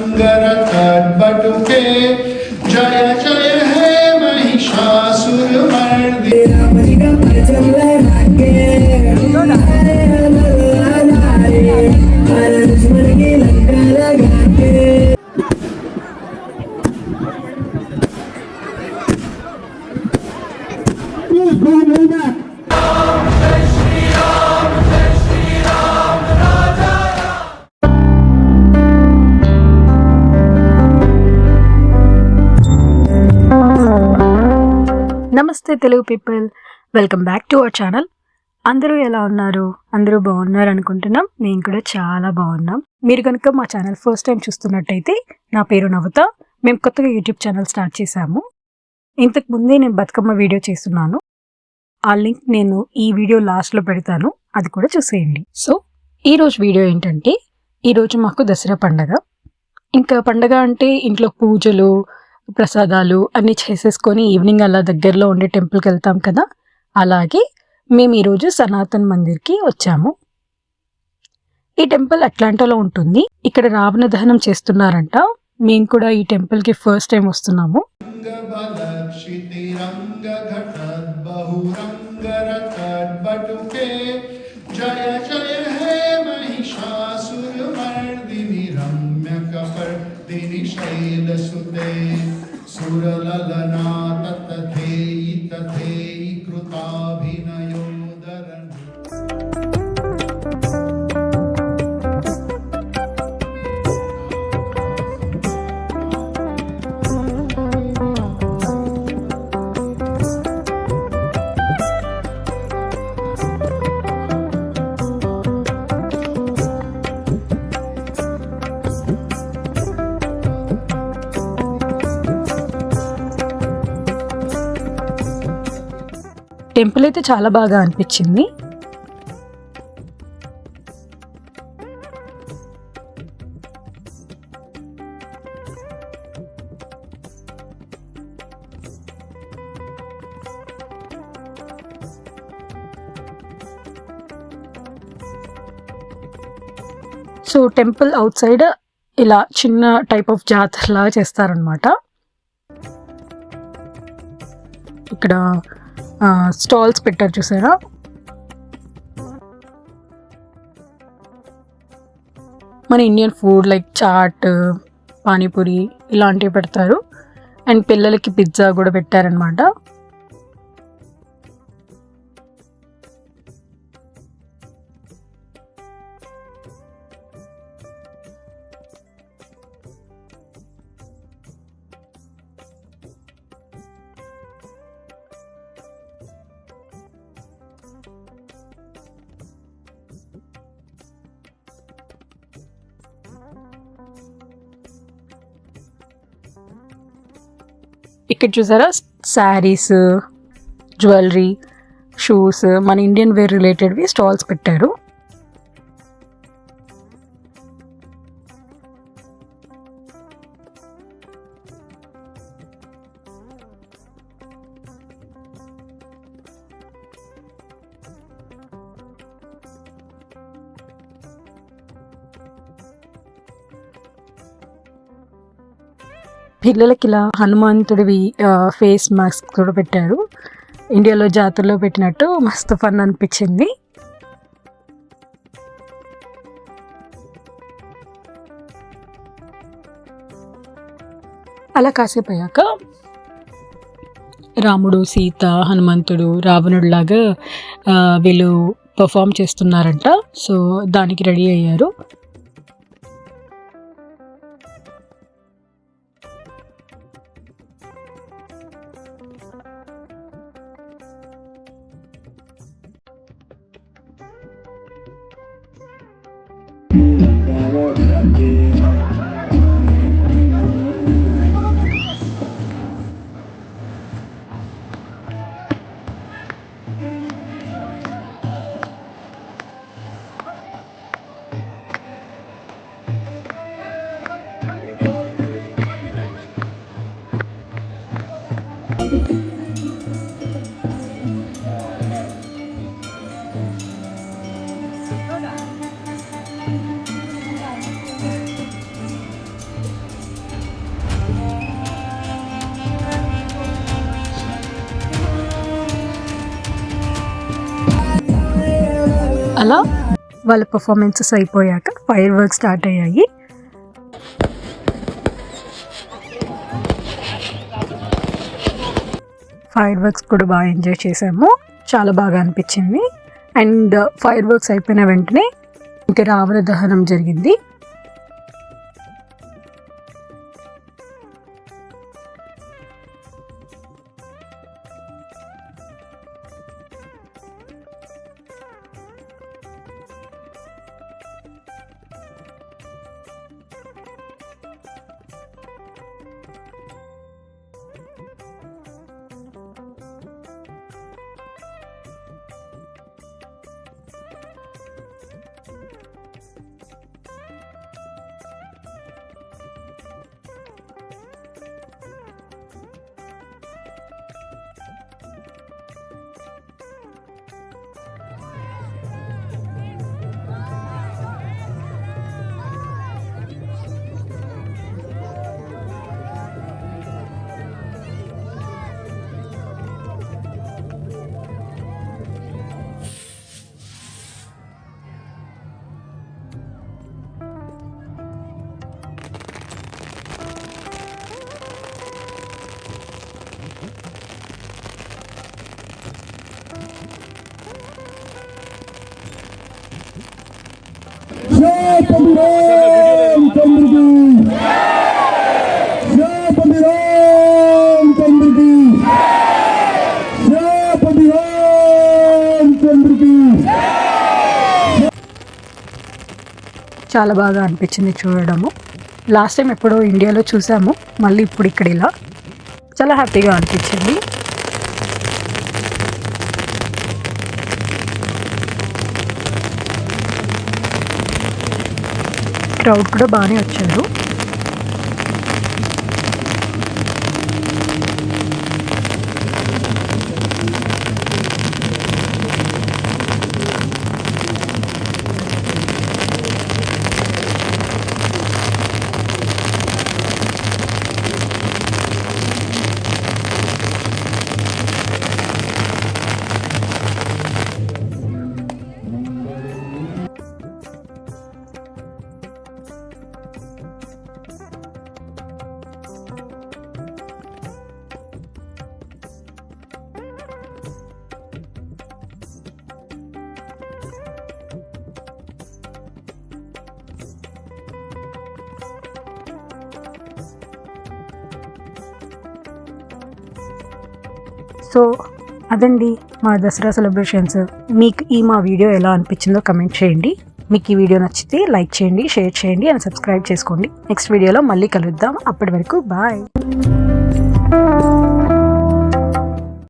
Sangara Kadbatuke Jaya Jaya namaste Telugu people. Welcome back to our channel. అందరూ ఎలా ఉన్నారు? అందరూ బాగున్నారు అనుకుంటున్నాం. మేము కూడా చాలా బాగున్నాం. మీరు కనుక మా ఛానల్ ఫస్ట్ టైం చూస్తున్నట్టయితే నా పేరు నవత మేము కొత్తగా యూట్యూబ్ ఛానల్ స్టార్ట్ చేశాము. ఇంతకు ముందే నేను బతుకమ్మ వీడియో చేస్తున్నాను. ఆ లింక్ నేను ఈ వీడియో లాస్ట్లో పెడతాను. అది కూడా చూసేయండి. సో ఈరోజు వీడియో ఏంటంటే ఈరోజు మాకు దసరా పండగ. ఇంకా పండగ అంటే ఇంట్లో పూజలు ప్రసాదాలు అన్నీ చేసేసుకొని ఈవినింగ్ అలా దగ్గరలో ఉండే టెంపుల్కి వెళ్తాం కదా? అలాగే మేము ఈరోజు సనాతన్ మందిర్కి వచ్చాము. ఈ టెంపుల్ అట్లాంటాలో ఉంటుంది. ఇక్కడ రావణ దహనం చేస్తున్నారంట. మేము కూడా ఈ టెంపుల్కి ఫస్ట్ టైం వస్తున్నాము. ಸುರಲಗನಾ టెంపుల్ అయితే చాలా బాగా అనిపించింది. సో టెంపుల్ అవుట్ సైడ్ ఇలా చిన్న టైప్ ఆఫ్ జాతరలా చేస్తారనమాట ఇక్కడ స్టాల్స్ పెట్టారు చూసారా? మన Indian food like chaat panipuri ఇలాంటివి పెడతారు. అండ్ పిల్లలకి పిజ్జా కూడా పెట్టారనమాట ఇక్కడ చూసారా? శారీస్ జ్యువెలరీ షూస్ మన ఇండియన్ వేర్ రిలేటెడ్వి స్టాల్స్ పెట్టారు. పిల్లలకి ఇలా హనుమంతుడివి ఫేస్ మాస్క్ కూడా పెట్టారు. ఇండియాలో జాతరలో పెట్టినట్టు మస్తు ఫన్ అనిపించింది. అలా కాసేపు అయ్యాక రాముడు సీత హనుమంతుడు రావణుడిలాగా వీళ్ళు పర్ఫామ్ చేస్తున్నారంట. సో దానికి రెడీ అయ్యారు. అలా వాళ్ళ పర్ఫార్మెన్సెస్ అయిపోయాక ఫైర్ వర్క్ స్టార్ట్ అయ్యాయి. ఫైర్ వర్క్స్ కూడా బాగా ఎంజాయ్ చేసాము చాలా బాగా అనిపించింది. అండ్ ఫైర్ వర్క్స్ అయిపోయిన వెంటనే ఇంకా రావణ దహనం జరిగింది. జై పండిరామ్ చంద్రకి జై పండిరామ్ చంద్రకి జై పండిరామ్ చాలా బాగా అనిపించింది చూడడము. లాస్ట్ టైం ఎప్పుడో ఇండియాలో చూసాము. మళ్ళీ ఇప్పుడు ఇక్కడ ఇలా. చాలా హ్యాపీగా అనిపించింది. క్రౌడ్ కూడా బాగానే వచ్చారు. సో అదండి మా దసరా సెలబ్రేషన్స్ మీకు ఈ మా వీడియో ఎలా అనిపించిందో కమెంట్ చేయండి. మీకు ఈ వీడియో నచ్చితే లైక్ చేయండి షేర్ చేయండి అండ్ సబ్స్క్రైబ్ చేసుకోండి. నెక్స్ట్ వీడియోలో మళ్ళీ కలుద్దాం. అప్పటి వరకు బాయ్